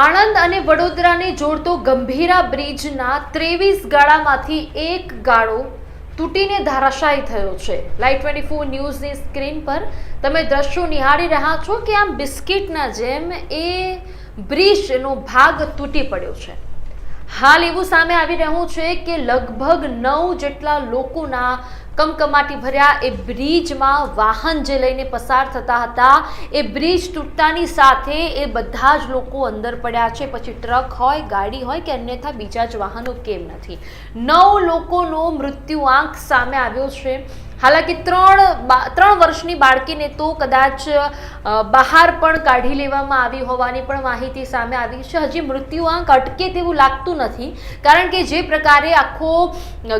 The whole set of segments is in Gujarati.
આણંદ અને વડોદરાને જોડતો ગંભીરા બ્રિજના ત્રેવીસ ગાળામાંથી એક ગાળો તૂટીને ધારાશાયી થયો છે. લાઈવ ટ્વેન્ટી ફોર ન્યૂઝની સ્ક્રીન પર તમે દ્રશ્યો નિહાળી રહ્યા છો કે આમ બિસ્કિટના જેમ એ બ્રિજનો ભાગ તૂટી પડ્યો છે. હાલ એવું સામે આવી રહ્યું છે કે લગભગ નવ જેટલા લોકોના કમકમાટી ભર્યા એ બ્રિજમાં વાહન જે લઈને પસાર થતા હતા, એ બ્રિજ તૂટતાની સાથે એ બધા જ લોકો અંદર પડ્યા છે. પછી ટ્રક હોય, ગાડી હોય કે અન્યથા બીજા જ વાહનો, કેમ નથી. નવ લોકોનો મૃત્યુઆંક સામે આવ્યો છે. હાલાકી ત્રણ ત્રણ વર્ષની બાળકીને તો કદાચ બહાર પણ કાઢી લેવામાં આવી હોવાની પણ માહિતી સામે આવી છે. હજી મૃત્યુઆંક અટકે તેવું લાગતું નથી, કારણ કે જે પ્રકારે આખો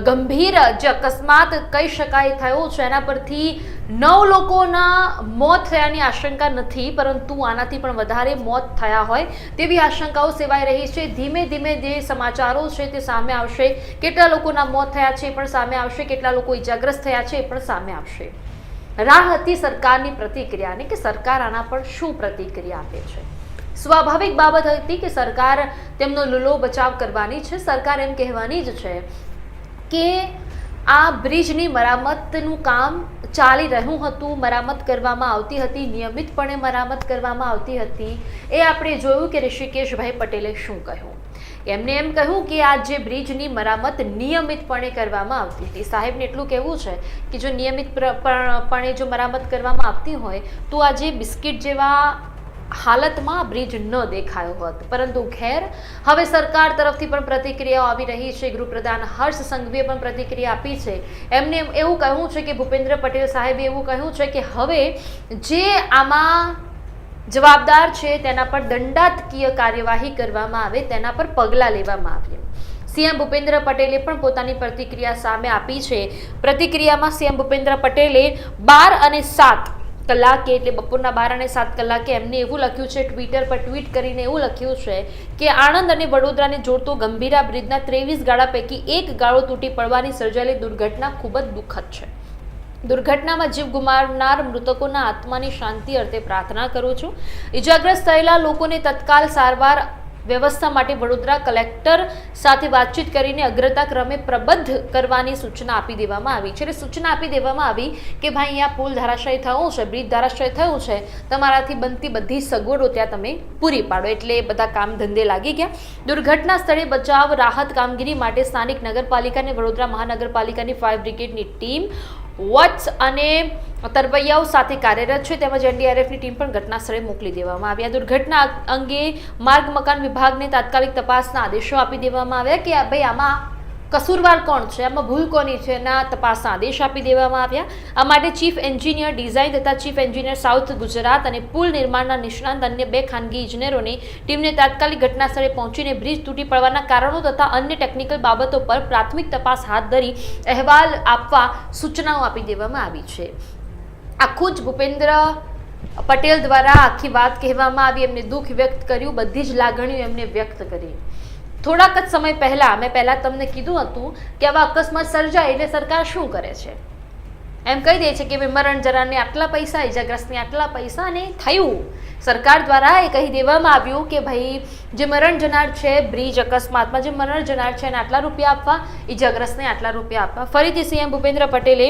ગંભીર જે અકસ્માત કહી શકાય થયો છે એના પરથી નવ લોકોના મોત થયાની આશંકા નથી, પરંતુ આનાથી પણ વધારે મોત થયા હોય તેવી આશંકાઓ સેવાઈ રહી છે. ધીમે ધીમે જે સમાચારો છે તે સામે આવશે. કેટલા લોકોના મોત થયા છે પણ સામે આવશે. કેટલા લોકો ઇજાગ્રસ્ત થયા છે પણ સામે આવશે. રાહ હતી સરકારની પ્રતિક્રિયાની કે સરકાર આના પર શું પ્રતિક્રિયા આપે છે? સ્વાભાવિક બાબત હતી કે સરકાર તેમનો લૂલો બચાવ કરવાની છે. સરકાર એમ કહેવાની જ છે કે આ બ્રિજની મરામતનું કામ ચાલી રહ્યું હતું, મરામત કરવામાં આવતી હતી, નિયમિતપણે મરામત કરવામાં આવતી હતી. એ આપણે જોયું કે ઋષિકેશભાઈ પટેલે શું કહ્યું? એમને એમ કહ્યું કે આ જે બ્રિજની મરામત નિયમિતપણે કરવામાં આવતી હતી. સાહેબને એટલું કહેવું છે કે જો નિયમિત પ્ર- પણે જો મરામત કરવામાં આવતી હોય, તો આ જે બિસ્કિટ જેવા હાલતમાં બ્રિજ ન દેખાયો હોત. પરંતુ ખેર, હવે સરકાર તરફથી પણ પ્રતિક્રિયાઓ આવી રહી છે. ગૃહપ્રધાન હર્ષ સંઘવીએ પણ પ્રતિક્રિયા આપી છે. એમને એમ- એવું કહ્યું છે કે ભૂપેન્દ્ર પટેલ સાહેબે એવું કહ્યું છે કે હવે જે આમાં જવાબદાર છે તેના પર દંડાત્મકીય કાર્યવાહી કરવામાં આવે, તેના પર પગલાં લેવામાં આવે. સીએમ ભૂપેન્દ્ર પટેલે પણ પોતાની પ્રતિક્રિયા સામે આપી છે. પ્રતિક્રિયામાં સીએમ ભૂપેન્દ્ર પટેલે બાર અને સાત કલાકે એટલે બપોરના બાર અને સાત કલાકે એમને એવું લખ્યું છે, ટ્વિટર પર ટ્વીટ કરીને એવું લખ્યું છે કે આણંદ અને વડોદરાને જોડતો ગંભીરા બ્રિજના ત્રેવીસ ગાળા પૈકી એક ગાળો તૂટી પડવાની સર્જાયેલી દુર્ઘટના ખૂબ જ દુઃખદ છે. દુર્ઘટનામાં જીવ ગુમાવનાર મૃતકોના આત્માની શાંતિ અર્થે પ્રાર્થના કરું છું. ઇજાગ્રસ્ત થયેલા લોકોને તત્કાલ સારવાર વ્યવસ્થા માટે વડોદરા કલેક્ટર સાથે વાતચીત કરીને અગ્રતા ક્રમે પ્રબદ્ધ કરવાની સૂચના આપી દેવામાં આવી છે. એટલે સૂચના આપી દેવામાં આવી કે ભાઈ, અહીંયા પુલ ધારાશય થયો છે, બ્રિજ ધરાશય થયું છે, તમારાથી બનતી બધી સગવડો ત્યાં તમે પૂરી પાડો. એટલે બધા કામ ધંધે લાગી ગયા. દુર્ઘટના સ્થળે બચાવ, રાહત કામગીરી માટે સ્થાનિક નગરપાલિકા અને વડોદરા મહાનગરપાલિકાની ફાયર બ્રિગેડની ટીમ વોટ્સ અને તરવૈયાઓ સાથે કાર્યરત છે તેમજ એનડીઆરએફની ટીમ પણ ઘટના સ્થળે મોકલી દેવામાં આવી. આ દુર્ઘટના અંગે માર્ગ મકાન વિભાગને તાત્કાલિક તપાસના આદેશો આપી દેવામાં આવ્યા કે ભાઈ આમાં કસૂરવાર કોણ છે? આમાં ભૂલ કોની છે? એના તપાસના આદેશ આપી દેવામાં આવ્યા. આ માટે ચીફ એન્જિનિયર ડિઝાઇન તથા ચીફ એન્જિનિયર સાઉથ ગુજરાત અને પુલ નિર્માણના નિષ્ણાંત અન્ય બે ખાનગી ઇજનેરોની ટીમને તાત્કાલિક ઘટના સ્થળે પહોંચીને બ્રિજ તૂટી પડવાના કારણો તથા અન્ય ટેકનિકલ બાબતો પર પ્રાથમિક તપાસ હાથ ધરી અહેવાલ આપવા સૂચનાઓ આપી દેવામાં આવી છે. આખું જ ભૂપેન્દ્ર પટેલ દ્વારા આખી વાત કહેવામાં આવી. એમને દુઃખ વ્યક્ત કર્યું. બધી જ લાગણીઓ એમને વ્યક્ત કરી. થોડાક જ સમય પહેલા મેં પહેલા તમને કીધું હતું કે આવા અકસ્માત સર્જાય એટલે સરકાર શું કરે છે? એમ કહી દે છે કે ભાઈ મરણ જરાને આટલા પૈસા ઇજાગ્રસ્તને આટલા પૈસા અને થયું. સરકાર દ્વારા એ કહી દેવામાં આવ્યું કે ભાઈ, જે મરણ જનાર છે, બ્રિજ અકસ્માતમાં જે મરણ જનાર છે એને આટલા રૂપિયા આપવા ઇજાગ્રસ્તને આટલા રૂપિયા આપવા. ફરીથી સીએમ ભૂપેન્દ્ર પટેલે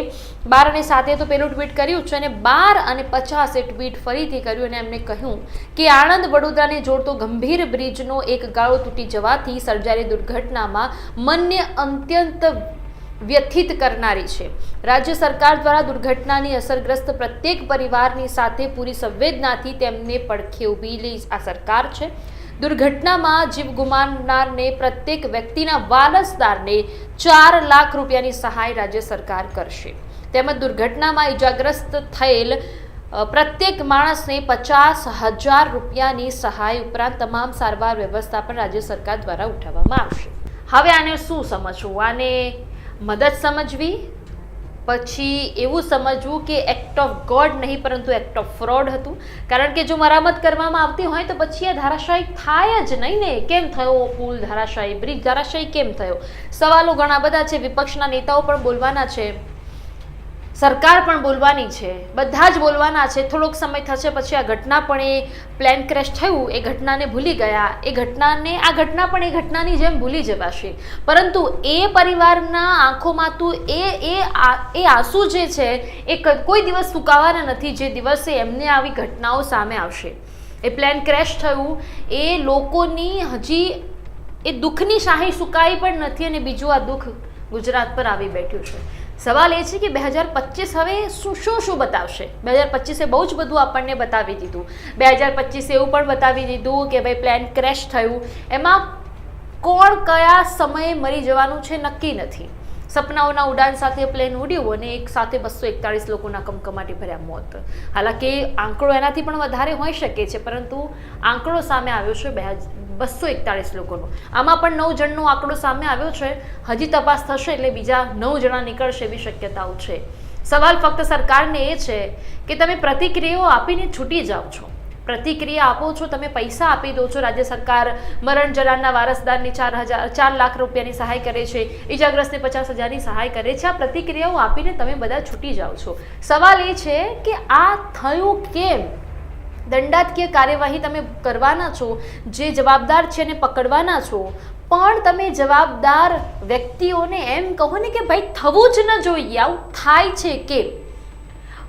બાર અને સાતે તો પેલું ટ્વીટ કર્યું છે અને બાર અને પચાસે ટ્વીટ ફરીથી કર્યું અને એમને કહ્યું કે આણંદ વડોદરાને જોડતો ગંભીર બ્રિજનો એક ગાળો તૂટી જવાથી સર્જાયેલી દુર્ઘટનામાં મનને અત્યંત વ્યથિત કરનારી છે. રાજ્ય સરકાર દ્વારા દુર્ઘટનાની અસરગ્રસ્ત પ્રત્યેક પરિવારની સાથે પૂરી સંવેદનાથી તેમને પડખે ઊભી આ સરકાર છે. દુર્ઘટનામાં જીવ ગુમાવનારને પ્રત્યેક વ્યક્તિના વારસદારને ચાર લાખ રૂપિયાની સહાય રાજ્ય સરકાર કરશે. તેમજ દુર્ઘટનામાં ઇજાગ્રસ્ત થયેલ પ્રત્યેક માણસને પચાસ હજાર રૂપિયાની સહાય ઉપરાંત તમામ સારવાર વ્યવસ્થા પણ રાજ્ય સરકાર દ્વારા ઉઠાવવામાં આવશે. હવે આને શું સમજવું? આને મદદ સમજવી, પછી એવું સમજવું કે એક્ટ ઓફ ગોડ નહીં, પરંતુ એક્ટ ઓફ ફ્રોડ હતું. કારણ કે જો મરામત કરવામાં આવતી હોય તો પછી આ ધારાશાહી થાય જ નહીં ને. કેમ થયો પુલ ધારાશાહી, બ્રિજ ધારાશાહી કેમ થયો? સવાલો ઘણા બધા છે, વિપક્ષના નેતાઓ પણ બોલવાના છે. સરકાર પણ બોલવાની છે. બધા જ બોલવાના છે. થોડોક સમય થશે પછી આ ઘટના પણ એ પ્લેન ક્રેશ થયું, એ ઘટનાને ભૂલી ગયા. એ ઘટનાને, આ ઘટના પણ એ ઘટનાની જેમ ભૂલી જવાશે. પરંતુ એ પરિવારના આંખોમાં તું એ એ એ આંસુ જે છે, એ કોઈ દિવસ સુકાવાના નથી. જે દિવસે એમને આવી ઘટનાઓ સામે આવશે. એ પ્લેન ક્રેશ થયું. એ લોકોની હજી એ દુઃખની શાહી સુકાઈ પણ નથી અને બીજું આ દુઃખ ગુજરાત પર આવી બેઠ્યું છે. સવાલ એ છે કે બે હજાર પચીસ હવે શું શું શું બતાવશે? બે હજાર પચીસે બહુ જ બધું આપણને બતાવી દીધું. બે હજાર પચીસે એવું પણ બતાવી દીધું કે ભાઈ પ્લેન ક્રેશ થયું. એમાં કોણ કયા સમયે મરી જવાનું છે નક્કી નથી. સપનાઓના ઉડાન સાથે પ્લેન ઉડ્યું અને એક સાથે બસો એકતાળીસ લોકોના કમકમાટી ભર્યા મોત. હાલાકી આંકડો એનાથી પણ વધારે હોઈ શકે છે, પરંતુ આંકડો સામે આવ્યો છે બે બસો એકતાળીસ લોકોનો. આમાં પણ નવ જણનો આંકડો સામે આવ્યો છે. હજી તપાસ થશે એટલે બીજા નવ જણા નીકળશે એવી શક્યતાઓ છે. સવાલ ફક્ત સરકારને એ છે કે તમે પ્રતિક્રિયાઓ આપીને છૂટી જાઓ છો. પ્રતિક્રિયા આપો છો, તમે પૈસા આપી દો છો. રાજ્ય સરકાર મરણ જનારના વારસદારની ચાર હજાર, ચાર લાખ રૂપિયાની સહાય કરે છે. ઈજાગ્રસ્તને પચાસ હજારની સહાય કરે છે. આ પ્રતિક્રિયાઓ આપીને તમે બધા છૂટી જાઓ છો. સવાલ એ છે કે આ થયું કેમ? દંડાત્મક કાર્યવાહી તમે કરવાના છો, જે જવાબદાર છે એને પકડવાના છો, પણ તમે જવાબદાર વ્યક્તિઓને એમ કહો ને કે ભાઈ થવું જ ન જોઈએ. આવું થાય છે કેમ?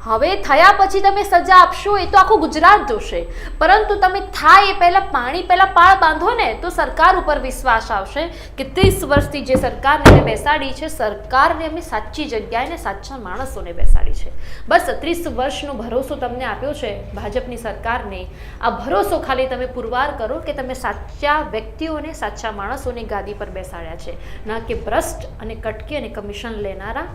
હવે થયા પછી તમે સજા આપશો, એ તો આખું ગુજરાત જોશે. પરંતુ તમે થાય એ પહેલાં પાણી પહેલાં પાળ બાંધો ને, તો સરકાર ઉપર વિશ્વાસ આવશે કે ત્રીસ વર્ષથી જે સરકારને અમે બેસાડી છે, સરકારને અમે સાચી જગ્યાએ ને સાચા માણસોને બેસાડી છે. બસ ત્રીસ વર્ષનો ભરોસો તમને આપ્યો છે ભાજપની સરકારને. આ ભરોસો ખાલી તમે પુરવાર કરો કે તમે સાચા વ્યક્તિઓને, સાચા માણસોને ગાદી પર બેસાડ્યા છે. ના કે ભ્રષ્ટ અને કટકી અને કમિશન લેનારા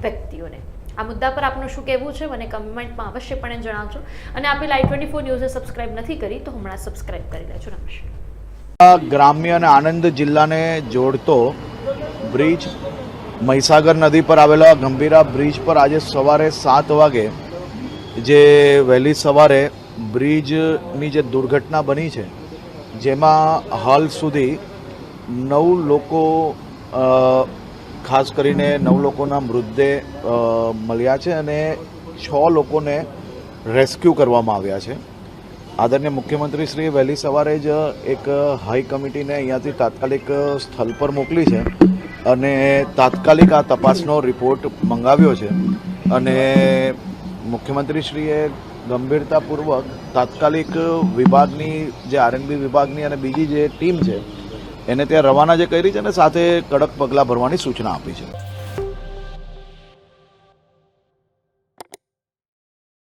વ્યક્તિઓને. આ મુદ્દા પર આપનું શું કહેવું છે મને કમેન્ટમાં અવશ્યપણે જણાવજો. અને આપે લાઈવ ટ્વેન્ટી ફોર ન્યૂઝે સબસ્ક્રાઇબ નથી કરી તો હમણાં સબસ્ક્રાઇબ કરી લેજો. નમસ્કાર. ગ્રામ્ય અને આણંદ જિલ્લાને જોડતો બ્રિજ મહીસાગર નદી પર આવેલા ગંભીરા બ્રિજ પર આજે સવારે સાત વાગે જે વહેલી સવારે બ્રિજની જે દુર્ઘટના બની છે, જેમાં હાલ સુધી નવ લોકો ખાસ કરીને નવ લોકોના મૃતદેહ મળ્યા છે અને છ લોકોને રેસ્ક્યુ કરવામાં આવ્યા છે. આદરણીય મુખ્યમંત્રી શ્રી વહેલી સવારે જ એક હાઈ કમિટીને અહીંયાથી તાત્કાલિક સ્થળ પર મોકલી છે અને તાત્કાલિક આ તપાસનો રિપોર્ટ મંગાવ્યો છે. અને મુખ્યમંત્રીશ્રીએ ગંભીરતાપૂર્વક તાત્કાલિક વિભાગની જે આરએનબી વિભાગની અને બીજી જે ટીમ છે એને ત્યાં રવાના જે કરી છે અને સાથે કડક પગલાં ભરવાની સૂચના આપી છે.